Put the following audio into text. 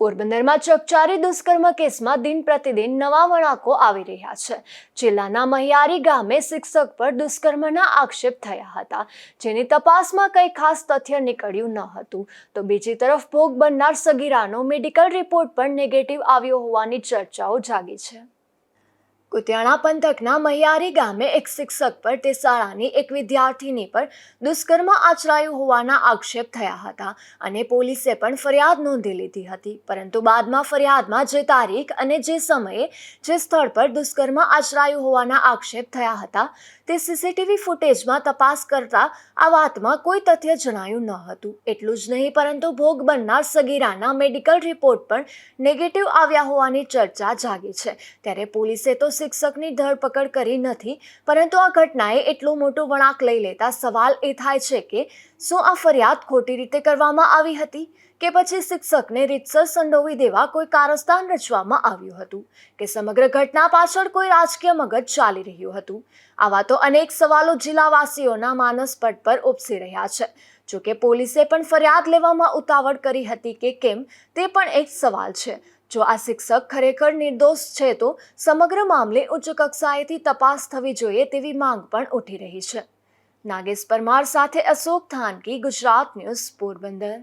પોરબંદરમાં ચકચારી દુષ્કર્મ કેસમાં દિન પ્રતિદિન નવા વળાંકો આવી રહ્યા છે. જિલ્લાના મહિયારી ગામે શિક્ષક પર દુષ્કર્મના આક્ષેપ થયા હતા. જેની તપાસમાં કંઈ ખાસ તથ્ય નીકળ્યું ન હતું. તો બીજી તરફ ભોગ બનનાર સગીરાનો મેડિકલ રિપોર્ટ પણ નેગેટિવ આવ્યો હોવાની ચર્ચાઓ જાગી છે. કુતિયાણા પંથકના મહિયારી ગામે એક શિક્ષક પર તે શાળાની એક વિદ્યાર્થીની પર દુષ્કર્મ આચરાયું હોવાના આક્ષેપ થયા હતા અને પોલીસે પણ ફરિયાદ નોંધી લીધી હતી. પરંતુ બાદમાં ફરિયાદમાં જે તારીખ અને જે સમયે જે સ્થળ પર દુષ્કર્મ આચરાયું હોવાના આક્ષેપ થયા હતા, તે સીસીટીવી ફૂટેજમાં તપાસ કરતા આ વાતમાં કોઈ તથ્ય જણાયું ન હતું. એટલું જ નહીં, પરંતુ ભોગ બનનાર સગીરાના મેડિકલ રિપોર્ટ પણ નેગેટિવ આવ્યા હોવાની ચર્ચા જાગી છે. ત્યારે પોલીસે તો શિક્ષકની ધરપકડ કરી નથી, પરંતુ આ ઘટનાએ એટલો મોટો વળાંક લઈ લેતા સવાલ એ થાય છે કે શું આ ફરિયાદ ખોટી રીતે કરવામાં આવી હતી કે પછી શિક્ષકને રીતસર સંડોવી દેવા કોઈ કારસ્તાન રચવામાં આવ્યું હતું કે સમગ્ર ઘટના પાછળ કોઈ રાજકીય મગજ ચાલી રહ્યું હતું? આવા તો અનેક સવાલો જિલ્લાવાસીઓના માનસ પટ પર ઉપસી રહ્યા છે. જોકે પોલીસે પણ ફરિયાદ લેવામાં ઉતાવળ કરી હતી કે કેમ તે પણ એક સવાલ છે. જો આ શિક્ષક ખરેખર નિર્દોષ છે, તો સમગ્ર મામલે ઉચ્ચ કક્ષાએથી તપાસ થવી જોઈએ તેવી માંગ પણ ઉઠી રહી છે. નાગેશ પરમાર સાથે અશોક થાનકી, ગુજરાત ન્યૂઝ પોરબંદર.